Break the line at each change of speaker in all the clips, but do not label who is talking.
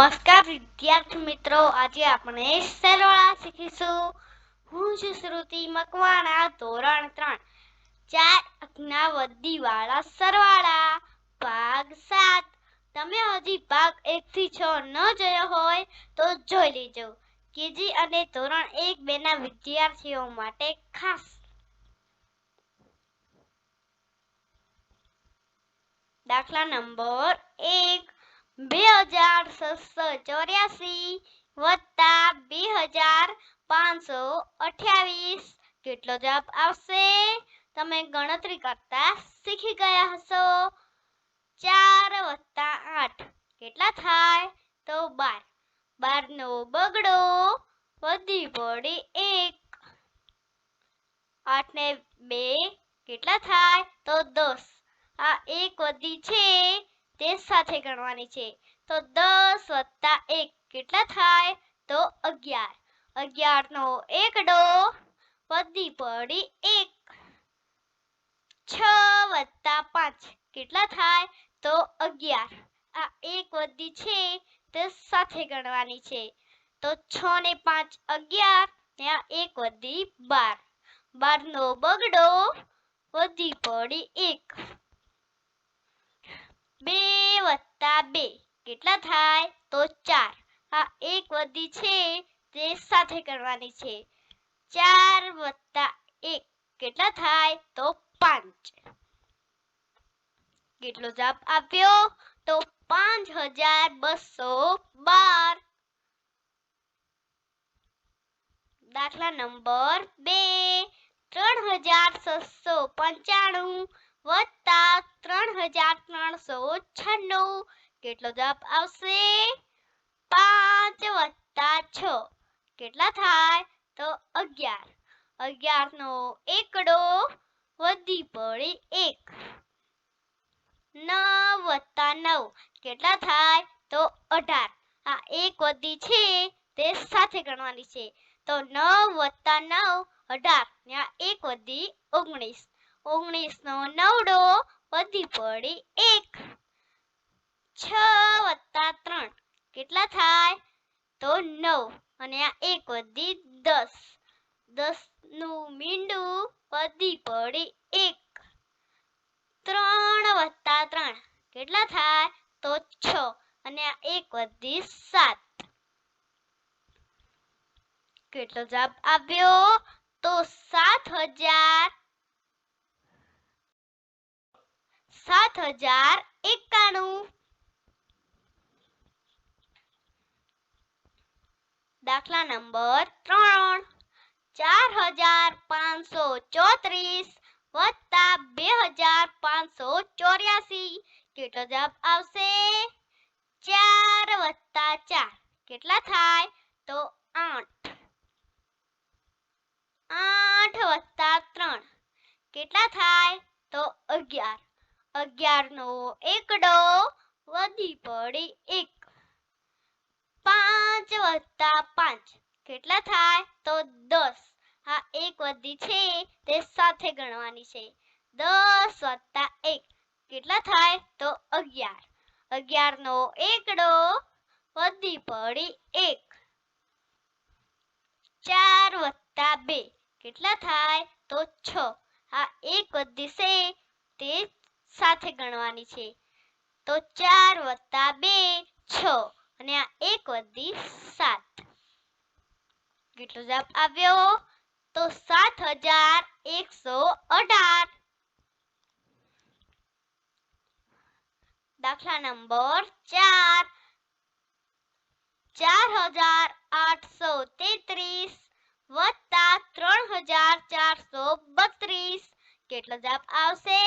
નમસ્કાર, વિદ્યાર્થી મિત્રો. આજે આપણે સરવાળા શીખીશું. હું છું શ્રુતિ મકવાણા, ધોરણ ત્રણ. ચાર અંકના વધીવાળા સરવાળા, ભાગ સાત. તમે હજી ભાગ એક થી છ ન જોયો હોય તો જોઈ લેજો. કેજી અને ધોરણ એક બે ના વિદ્યાર્થીઓ માટે ખાસ. દાખલા નંબર એક. બે હજાર છસો ચોર્યાસી વત્તા બે હજાર પાંચસો અઠ્યાવીસ. કેટલો જવાબ આવશે? તમે ગણતરી કરતા શીખી ગયા હશો. ચાર વત્તા આઠ. કેટલા થાય? તો બાર. બાર નો બગડો વધી પડી એક. આઠ ને બે. કેટલા થાય? તો દસ. આ એક વધી છે. તે સાથે ગણવાની છે. તો દસ વત્તા એક કેટલા થાય? તો અગિયાર. અગિયાર નો એકડો વધી પડી એક. છ વત્તા પાંચ કેટલા થાય? તો અગિયાર. આ એક વધી છે, તે સાથે ગણવાની છે. તો છ ને પાંચ અગિયાર, ને આ એક વધી બાર. બાર નો બગડો વધી પડી એક. બે વત્તા બે. કેટલા થાય? તો ચાર. આ એક વધી છે તે સાથે કરવાની છે. ચાર વત્તા એક. કેટલા થાય? તો પાંચ. કેટલો જવાબ આપ્યો? તો પાંચ હજાર બસો બાર. દાખલા નંબર બે. ત્રણ હજાર છસો પંચાણું. વત્તા ત્રણ હજાર ત્રણસો છન્નું. કેટલો જવાબ આવશે? પાંચ વત્તા છ. કેટલા થાય? તો અગિયાર. અગિયાર નો એકડો વધી પડી એક. નવ વત્તા નવ. કેટલા થાય? તો અઢાર. આ એક વધી છે, તે સાથે ગણવાની છે. તો નવ વત્તા નવ, અઢાર. આ એક વધી ઓગણીસ. ઓગણીસ નો નવડો વધી પડી એક. છ વત્તા ત્રણ. કેટલા થાય? તો નવ. અને આ એક વધી દસ. દસનું મીંડું વધી પડી એક. ત્રણ વત્તા ત્રણ. કેટલા થાય? તો છ. અને આ એક વધી સાત. કેટલો જવાબ આવ્યો તો સાત હજાર સાત હજાર એકાણું દાખલા નંબર ત્રણ ચાર હજાર પાંચસો ચોત્રીસ વત્તા બે હજાર પાંચસો ચોર્યાસી કેટલો જવાબ આવશે ચાર વત્તા ચાર કેટલા થાય તો આઠ આઠ વત્તા ત્રણ કેટલા થાય તો અગિયાર અગિયાર નો એકડો, વધી પડી એક. પાંચ વત્તા પાંચ, કેટલા થાય? તો દસ. આ એક વધી છે, તે સાથે ગણવાની છે. દસ વત્તા એક, કેટલા થાય? તો અગિયાર. અગિયાર નો એકડો, વધી પડી એક. ચાર વત્તા બે, કેટલા થાય? તો છ. આ એક વધી છે, તે સાથે ગણવાની છે. તો ચાર વત્તા બે, છ અને આ એક વધી સાત. કેટલો જવાબ આવ્યો? તો સાત હજાર એકસો અઢાર. દાખલા નંબર ચાર. ચાર હજાર આઠસો તેત્રીસ વત્તા ત્રણ હજાર ચારસો બત્રીસ. કેટલો જવાબ આવશે?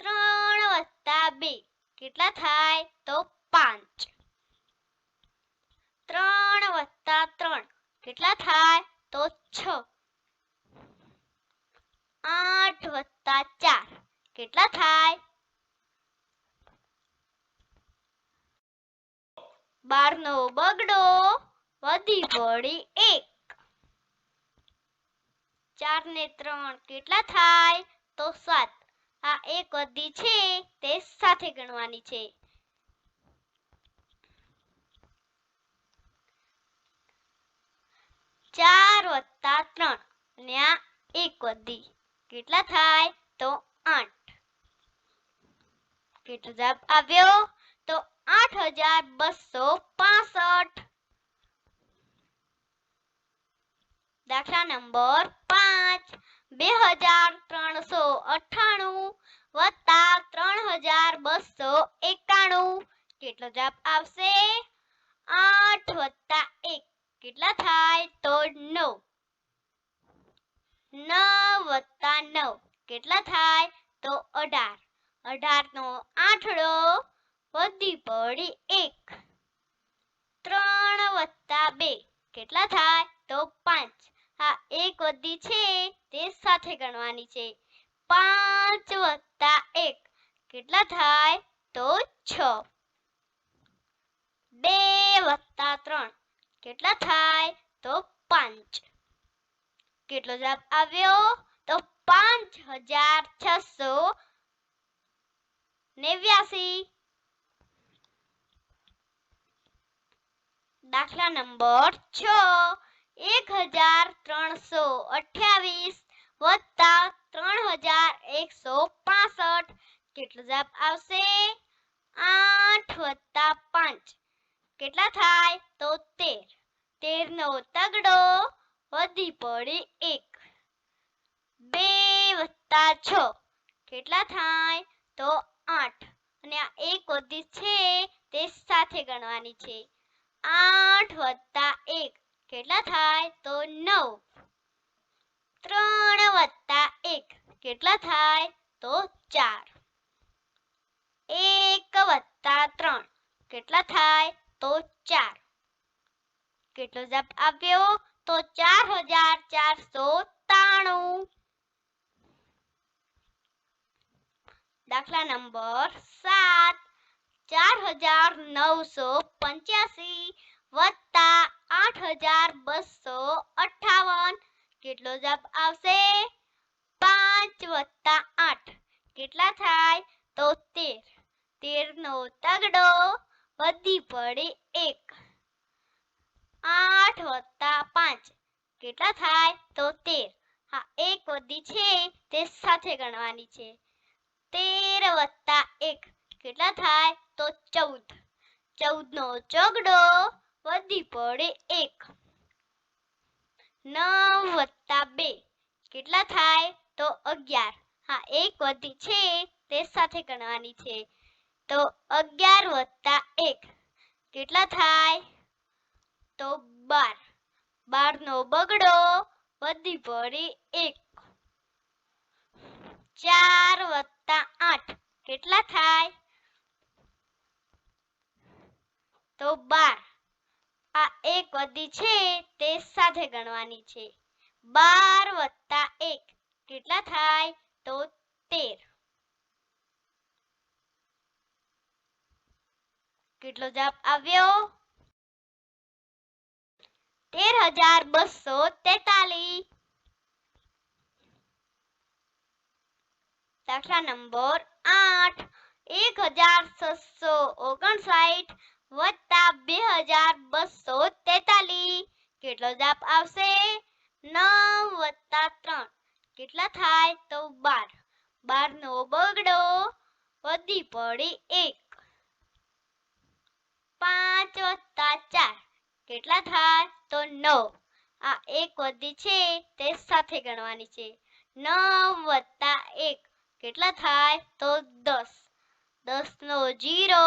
ત્રણ વત્તા બે. કેટલા થાય? તો પાંચ. ત્રણ વત્તા ત્રણ. કેટલા થાય? તો છ. આઠ વત્તા ચાર. કેટલા થાય? બાર નો બગડો વધી પડી એક. ચાર ને ત્રણ. કેટલા થાય? તો સાત. આ એક વધી છે, તે સાથે ગણવાની છે. ચાર વત્તા ત્રણ, અને આ એક વધી કેટલા થાય? તો આઠ. કેટલો જવાબ આવ્યો? તો આઠ હજાર બસો પાસઠ. દાખલા નંબર પાંચ. બે હજાર ત્રણસો અઠ્ઠાણું વત્તા ત્રણ હજાર બસો એકાણું. કેટલો જવાબ આવશે? આઠ વત્તા એક. કેટલા થાય? તો નવ. નવ વત્તા નવ. કેટલા થાય? તો અઢાર. અઢાર નો આઠડો વધી પડી એક. ત્રણ વત્તા બે. કેટલા થાય? તો પાંચ. હા, એક વધી છે. સાથે ગણવાની છે. પાંચ વત્તા એક. કેટલા થાય? તો છ. બે વત્તા ત્રણ. કેટલા થાય? તો પાંચ. કેટલો જવાબ આવ્યો? તો પાંચ હજાર છસો નેવ્યાસી. દાખલા નંબર છ. એક હજાર ત્રણસો અઠ્યાવીસ. વત્તા ત્રણ હજાર એકસો પાસઠ. કેટલો જવાબ આવશે? આઠ વત્તા પાંચ. કેટલા થાય? તો તેર તેર નો તગડો વધી પડી એક. બે વત્તા છ. કેટલા થાય? તો આઠ. અને આ એક વધી છે, તે સાથે ગણવાની છે. આઠ વત્તા એક. કેટલા થાય? તો નવ ત્રણ વત્તા એક કેટલા થાય? તો ચાર. એક વત્તા ત્રણ. કેટલા થાય? તો ચાર. કેટલો જવાબ આવ્યો તો ચાર હજાર ચારસો ત્રાણું દાખલા નંબર સાત. ચાર હજાર નવસો પંચ્યાસી વત્તા આઠ હજાર બસો અઠાવન કેટલો જવાબ આવશે? પાંચ વત્તા આઠ. કેટલા થાય? તો તેર. તેર નો તગડો વધી પડે એક. આઠ વત્તા પાંચ. કેટલા થાય? તો તેર. હા, એક વધી છે. તે સાથે ગણવાની છે. તેર વત્તા એક. કેટલા થાય? તો ચૌદ. ચૌદ નો ચોગડો વધી પડે એક. નવ વત્તા બે. કેટલા થાય? તો અગિયાર. હા, એક વધી છે, તે સાથે ગણવાની છે. તો અગિયાર વત્તા એક. કેટલા થાય? તો બાર. બાર નો બગડો વધી ભરી એક. ચાર વત્તા આઠ. કેટલા થાય? તો બાર. આ એક વધી છે, તે સાથે ગણવાની છે. બાર વત્તા એક. કેટલા થાય? તો તેર. કેટલો જવાબ આવ્યો? તેર હજાર બસો તેતાલીસ. દાખલા નંબર આઠ. એક હજાર છસો ઓગણસાઠ વત્તા બે હજાર બસો તેતાલીસ. કેટલો જવાબ આવશે? નવ વત્તા ત્રણ. કેટલા થાય? તો બાર. બાર નો બગડો વધી પડી એક. પાંચ વત્તા ચાર. કેટલા થાય? તો નવ. આ એક વધી છે, તે સાથે ગણવાની છે. નવ વત્તા એક. કેટલા થાય? તો દસ. દસ નો જીરો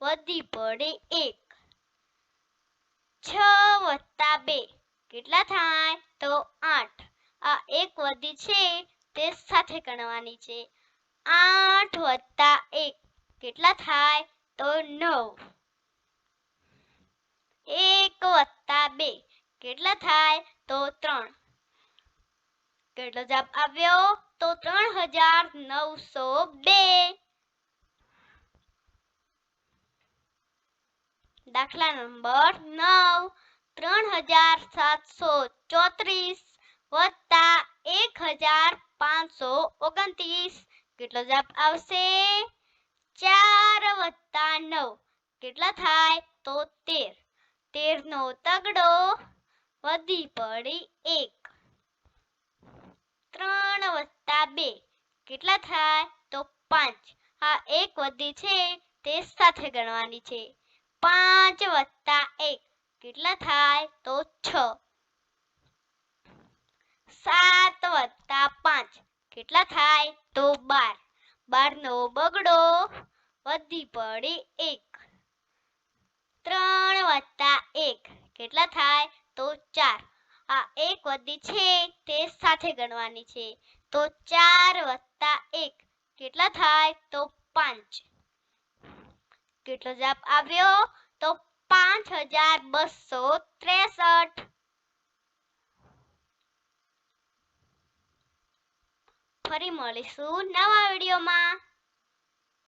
વધી પડે એક. છ વત્તા બે. કેટલા થાય? તો આઠ. આ એક વધી છે, તે સાથે ગણવાની છે. આઠ વત્તા એક. કેટલા થાય? તો નવ. એક વત્તા બે. કેટલા થાય? તો ત્રણ. કેટલો જવાબ આવ્યો? તો ત્રણ હજાર નવસો બે. દાખલા નંબર નવ. ત્રણ હજાર સાતસો ચોત્રીસ વત્તા એક હજાર પાંચસો ઓગણત્રીસ. કેટલો જવાબ આવશે? ચાર વત્તા નવ. કેટલા થાય? તો તેર. નો તગડો વધી પડી એક. ત્રણ વત્તા બે. કેટલા થાય? તો પાંચ. આ એક વધી છે. તે સાથે ગણવાની છે. પાંચ વત્તા કેટલા થાય? તો છ. સાત વત્તા પાંચ. કેટલા થાય? તો બાર. બારનો બગડો વધી પડે એક. ત્રણ વત્તા એક. કેટલા થાય? તો ચાર. આ એક વધી છે, તે સાથે ગણવાની છે. તો ચાર વત્તા એક. કેટલા થાય? તો પાંચ. કેટલો જવાબ આવ્યો? તો પાંચ હજાર બસો ત્રેસઠ. ફરી મળીશું નવા વિડીયોમાં.